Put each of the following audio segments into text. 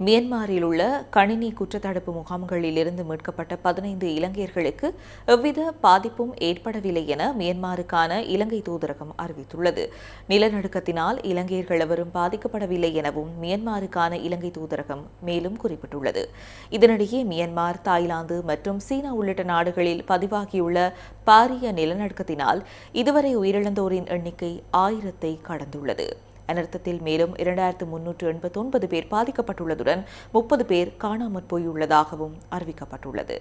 மியன்மாரில் உள்ள கணினி குற்றத்தடுப்பு முகாம்களில் இருந்து மீட்கப்பட்ட பதினைந்து இலங்கையர்களுக்கு எவ்வித பாதிப்பும் ஏற்படவில்லை என மியன்மாருக்கான இலங்கை தூதரகம் அறிவித்துள்ளது. நிலநடுக்கத்தினால் இலங்கையர்கள் எவரும் பாதிக்கப்படவில்லை எனவும் மியன்மாருக்கான இலங்கை தூதரகம் மேலும் குறிப்பிட்டுள்ளது. இதனிடையே மியன்மார் தாய்லாந்து மற்றும் சீனா உள்ளிட்ட நாடுகளில் பதிவாகியுள்ள பாரிய நிலநடுக்கத்தினால் இதுவரை உயிரிழந்தோரின் எண்ணிக்கை ஆயிரத்தை கடந்துள்ளது. அனர்த்தத்தில் மேலும் இரண்டாயிரத்து முன்னூற்று எண்பத்தி ஒன்பது பேர் பாதிக்கப்பட்டுள்ளதுடன் முப்பது பேர் காணாமற் போயுள்ளதாகவும் அறிவிக்கப்பட்டுள்ளது.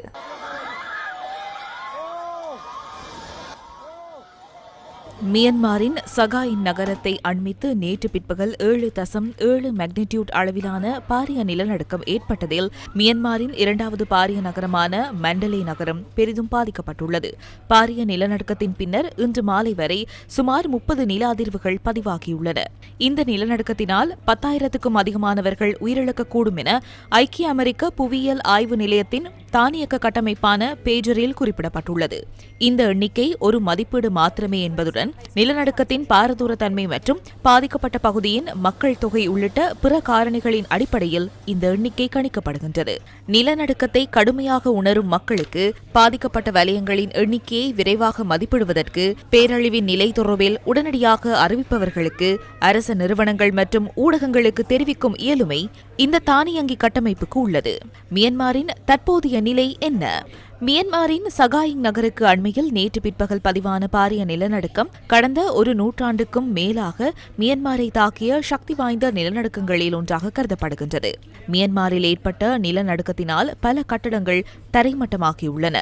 மியன்மாரின் சகாயின் நகரத்தை அண்மித்து நேற்று பிற்பகல் ஏழு தசம் ஏழு மேக்னிடியூட் அளவிலான பாரிய நிலநடுக்கம் ஏற்பட்டதில் மியன்மாரின் இரண்டாவது பாரிய நகரமான மண்டலே நகரம் பெரிதும் பாதிக்கப்பட்டுள்ளது. பாரிய நிலநடுக்கத்தின் பின்னர் இன்று மாலை வரை சுமார் முப்பது நில அதிர்வுகள் பதிவாகியுள்ளன. இந்த நிலநடுக்கத்தினால் பத்தாயிரத்துக்கும் அதிகமானவர்கள் உயிரிழக்கக்கூடும் என ஐக்கிய அமெரிக்க புவியியல் ஆய்வு நிலையத்தின் தானியக்க கட்டமைப்பான பேஜரில் குறிப்பிடப்பட்டுள்ளது. இந்த எண்ணிக்கை ஒரு மதிப்பீடு மாத்திரமே என்பதுடன் நிலநடுக்கத்தின் பாரதூரத்தன்மை மற்றும் பாதிக்கப்பட்ட பகுதியின் மக்கள் தொகை உள்ளிட்ட பிற காரணிகளின் அடிப்படையில் இந்த எண்ணிக்கை கணிக்கப்படுகின்றது. நிலநடுக்கத்தை கடுமையாக உணரும் மக்களுக்கு பாதிக்கப்பட்ட வலயங்களின் எண்ணிக்கையை விரைவாக மதிப்பிடுவதற்கு பேரழிவின் நிலை தொடர்பில் உடனடியாக அறிவிப்பவர்களுக்கு அரச நிறுவனங்கள் மற்றும் ஊடகங்களுக்கு தெரிவிக்கும் இயலுமை இந்த தானியங்கி கட்டமைப்புக்கு உள்ளது. மியன்மாரின் தற்போதைய நிலை என்ன? மியன்மாரின் சகாயிங் நகருக்கு அண்மையில் நேற்று பிற்பகல் பதிவான பாரிய நிலநடுக்கம் கடந்த ஒரு நூற்றாண்டுக்கும் மேலாக மியன்மாரை தாக்கிய சக்தி வாய்ந்த நிலநடுக்கங்களில் ஒன்றாக கருதப்படுகின்றது. மியன்மாரில் ஏற்பட்ட நிலநடுக்கத்தினால் பல கட்டடங்கள் தரைமட்டமாகியுள்ளன.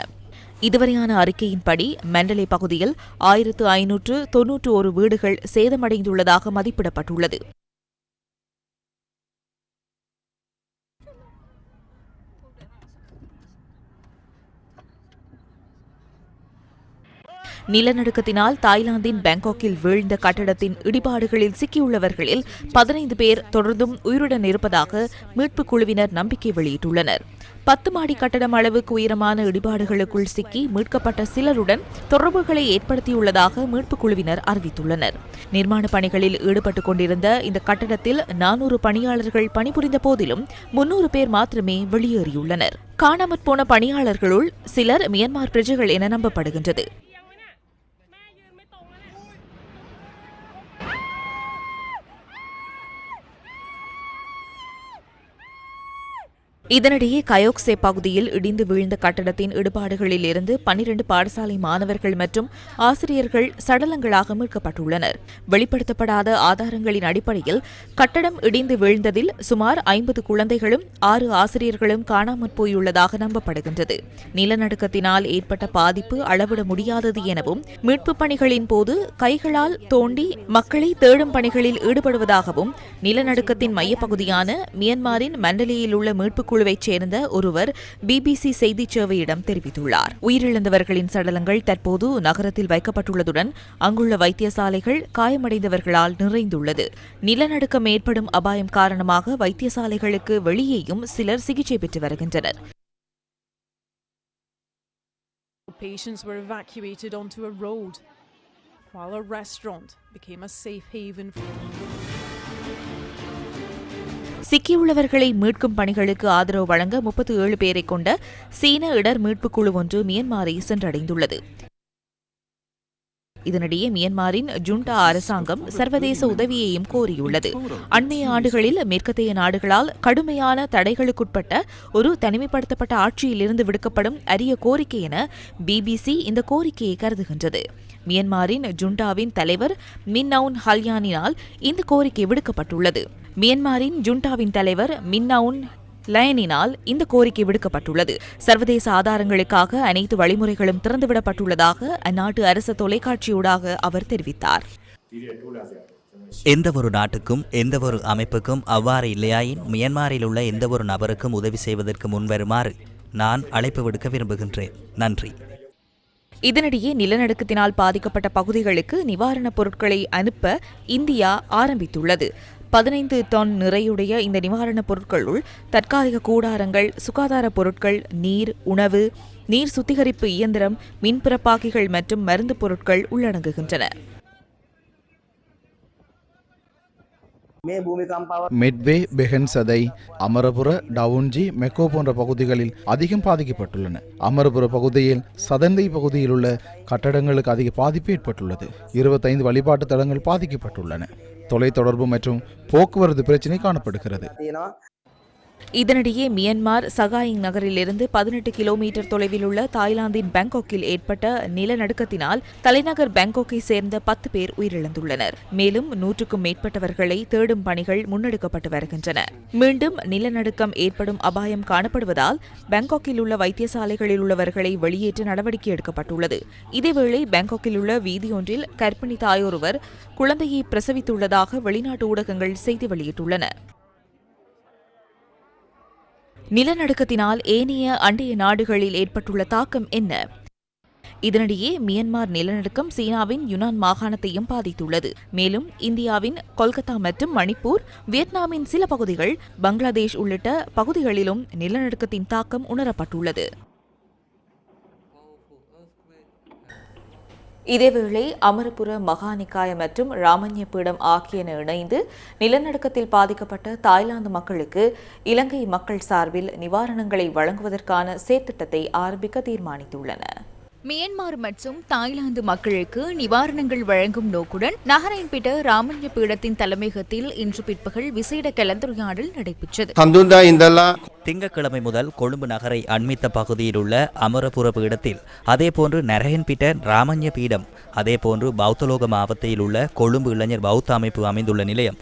இதுவரையான அறிக்கையின்படி மெண்டலே பகுதியில் ஆயிரத்து ஐநூற்று தொன்னூற்று ஒரு வீடுகள் சேதமடைந்துள்ளதாக மதிப்பிடப்பட்டுள்ளது. நிலநடுக்கத்தினால் தாய்லாந்தின் பாங்காக்கில் வீழ்ந்த கட்டடத்தின் இடிபாடுகளில் சிக்கியுள்ளவர்களில் பதினைந்து பேர் தொடர்ந்தும் உயிருடன் இருப்பதாக மீட்புக் குழுவினர் நம்பிக்கை வெளியிட்டுள்ளனர். பத்து மாடி கட்டடம் அளவுக்கு உயரமான இடிபாடுகளுக்குள் சிக்கி மீட்கப்பட்ட சிலருடன் தொடர்புகளை ஏற்படுத்தியுள்ளதாக மீட்புக் குழுவினர் அறிவித்துள்ளனர். நிர்மாண பணிகளில் ஈடுபட்டுக் கொண்டிருந்த இந்த கட்டடத்தில் நானூறு பணியாளர்கள் பணிபுரிந்த போதிலும் முன்னூறு பேர் மாத்திரமே வெளியேறியுள்ளனர். காணாமற் போன பணியாளர்களுள் சிலர் மியன்மார் பிரஜைகள் என நம்பப்படுகின்றது. இதனிடையே கயோக்சே பகுதியில் இடிந்து வீழ்ந்த கட்டடத்தின் இடுபாடுகளில் இருந்து பனிரண்டு பாடசாலை மாணவர்கள் மற்றும் ஆசிரியர்கள் சடலங்களாக மீட்கப்பட்டுள்ளனர். வெளிப்படுத்தப்படாத ஆதாரங்களின் அடிப்படையில் கட்டடம் இடிந்து வீழ்ந்ததில் சுமார் ஐம்பது குழந்தைகளும் ஆறு ஆசிரியர்களும் காணாமற் போயுள்ளதாக நம்பப்படுகின்றது. நிலநடுக்கத்தினால் ஏற்பட்ட பாதிப்பு அளவிட முடியாதது எனவும் மீட்புப் பணிகளின் போது கைகளால் தோண்டி மக்களை தேடும் பணிகளில் ஈடுபடுவதாகவும் நிலநடுக்கத்தின் மையப்பகுதியான மியன்மாரின் மண்டலியில் உள்ள மீட்புக் குழுவைச் சேர்ந்த ஒருவர் பிபிசி செய்திச் சேவையிடம் தெரிவித்துள்ளார் உயிரிழந்தவர்களின் சடலங்கள் தற்போது நகரத்தில் வைக்கப்பட்டுள்ளதுடன் அங்குள்ள வைத்தியசாலைகள் காயமடைந்தவர்களால் நிறைந்துள்ளது நிலநடுக்கம் ஏற்படும் அபாயம் காரணமாக வைத்தியசாலைகளுக்கு வெளியேயும் சிலர் சிகிச்சை பெற்று வருகின்றனர் Patients were evacuated onto a road, while a restaurant became a safe haven. சிக்கியுள்ளவர்களை மீட்கும் பணிகளுக்கு ஆதரவு வழங்க முப்பத்தி ஏழு பேரை கொண்ட சீன இடர் மீட்புக் குழு ஒன்று மியன்மாரை சென்றடைந்துள்ளது. இதனிடையே மியன்மாரின் ஜுண்டா அரசாங்கம் சர்வதேச உதவியையும் கோரியுள்ளது. அண்மைய ஆண்டுகளில் மேற்கத்தைய நாடுகளால் கடுமையான தடைகளுக்குட்பட்ட ஒரு தனிமைப்படுத்தப்பட்ட ஆட்சியிலிருந்து விடுக்கப்படும் அரிய கோரிக்கை என பிபிசி இந்த கோரிக்கையை கருதுகின்றது. மியன்மாரின் ஜுண்டாவின் தலைவர் மின்னவுன் ஹல்யானினால் இந்த கோரிக்கை விடுக்கப்பட்டுள்ளது. மியன்மாரின் ஜுண்டாவின் தலைவர் மின்னவுன் லயனினால் இந்த கோரிக்கை விடுக்கப்பட்டுள்ளது. சர்வதேச ஆதாரங்களுக்காக அனைத்து வழிமுறைகளும் திறந்துவிடப்பட்டுள்ளதாக அந்நாட்டு அரசு தொலைக்காட்சியூடாக அவர் தெரிவித்தார். எந்த ஒரு நாட்டுக்கும் எந்த ஒரு அமைப்புக்கும் அவ்வாறு இல்லையாயின் மியன்மாரில் உள்ள எந்த ஒரு நபருக்கும் உதவி செய்வதற்கு முன்வருமாறு நான் அழைப்பு விடுக்க விரும்புகின்றேன். நன்றி. இதனிடையே நிலநடுக்கத்தினால் பாதிக்கப்பட்ட பகுதிகளுக்கு நிவாரணப் பொருட்களை அனுப்ப இந்தியா ஆரம்பித்துள்ளது. பதினைந்து டன் நிறையுடைய இந்த நிவாரணப் பொருட்களுள் தற்காலிக கூடாரங்கள் சுகாதார பொருட்கள் நீர் உணவு நீர் சுத்திகரிப்பு இயந்திரம் மின்புறப்பாக்கிகள் மற்றும் மருந்து பொருட்கள் உள்ளடங்குகின்றன. மெட்வே பெஹன்சதை அமரபுர டவுன்ஜி மெக்கோ போன்ற பகுதிகளில் அதிகம் பாதிக்கப்பட்டுள்ளன. அமரபுர பகுதியில் சதந்தை பகுதியில் உள்ள கட்டடங்களுக்கு அதிக பாதிப்பு ஏற்பட்டுள்ளது. இருபத்தைந்து வழிபாட்டு தலங்கள் பாதிக்கப்பட்டுள்ளன. தொலைத்தொடர்பு மற்றும் போக்குவரத்து பிரச்சினை காணப்படுகிறது. இதனிடையே மியன்மார் சகாயிங் நகரிலிருந்து பதினெட்டு கிலோமீட்டர் தொலைவில் உள்ள தாய்லாந்தின் பாங்காக்கில் ஏற்பட்ட நிலநடுக்கத்தினால் தலைநகர் பாங்காக்கை சேர்ந்த பத்து பேர் உயிரிழந்துள்ளனர். மேலும் நூற்றுக்கும் மேற்பட்டவர்களை தேடும் பணிகள் முன்னெடுக்கப்பட்டு வருகின்றன. மீண்டும் நிலநடுக்கம் ஏற்படும் அபாயம் காணப்படுவதால் பாங்காக்கில் உள்ள வைத்தியசாலைகளில் உள்ளவர்களை வெளியேற்ற நடவடிக்கை எடுக்கப்பட்டுள்ளது. இதேவேளை பாங்காக்கில் உள்ள வீதியொன்றில் கர்ப்பிணி தாயொருவர் குழந்தையை பிரசவித்துள்ளதாக வெளிநாட்டு ஊடகங்கள் செய்தி வெளியிட்டுள்ளன. நிலநடுக்கத்தினால் ஏனைய அண்டைய நாடுகளில் ஏற்பட்டுள்ள தாக்கம் என்ன? இதனிடையே மியன்மார் நிலநடுக்கம் சீனாவின் யுனான் மாகாணத்தையும் பாதித்துள்ளது. மேலும் இந்தியாவின் கொல்கத்தா மற்றும் மணிப்பூர் வியட்நாமின் சில பகுதிகள் பங்களாதேஷ் உள்ளிட்ட பகுதிகளிலும் நிலநடுக்கத்தின் தாக்கம் உணரப்பட்டுள்ளது. இதேவேளை அமரபுர மகாநிக்காய மற்றும் ராமன்ய பீடம் ஆகியன இணைந்து நிலநடுக்கத்தில் பாதிக்கப்பட்ட தாய்லாந்து மக்களுக்கு இலங்கை மக்கள் சார்பில் நிவாரணங்களை வழங்குவதற்கான செயற்திட்டத்தை ஆரம்பிக்க தீர்மானித்துள்ளன. மியன்மார் மற்றும் தாய்லாந்து மக்களுக்கு நிவாரணங்கள் வழங்கும் நோக்குடன் நகரின்பிட்ட ராமஞ்ச பீடத்தின் தலைமையகத்தில் இன்று பிற்பகல் விசேட கலந்துரையாடல் நடைபெற்றது. திங்கட்கிழமை முதல் கொழும்பு நகரை அண்மித்த பகுதியில் உள்ள அமரபுர பீடத்தில் அதேபோன்று நரகன்பிட்ட ராமண்ய பீடம் அதேபோன்று பௌத்தலோக மாவட்டத்தில் உள்ள கொழும்பு இளைஞர் பௌத்த அமைப்பு அமைந்துள்ள நிலையம்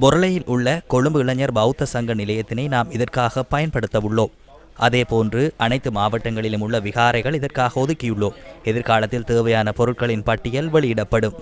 பொருளையில் உள்ள கொழும்பு இளைஞர் பௌத்த சங்க நிலையத்தினை நாம் இதற்காக பயன்படுத்த உள்ளோம் அதேபோன்று அனைத்து மாவட்டங்களிலும் உள்ள விகாரைகள் இதற்காக ஒதுக்கியுள்ளோம். எதிர்காலத்தில் தேவையான பொருட்களின் பட்டியல் வெளியிடப்படும்.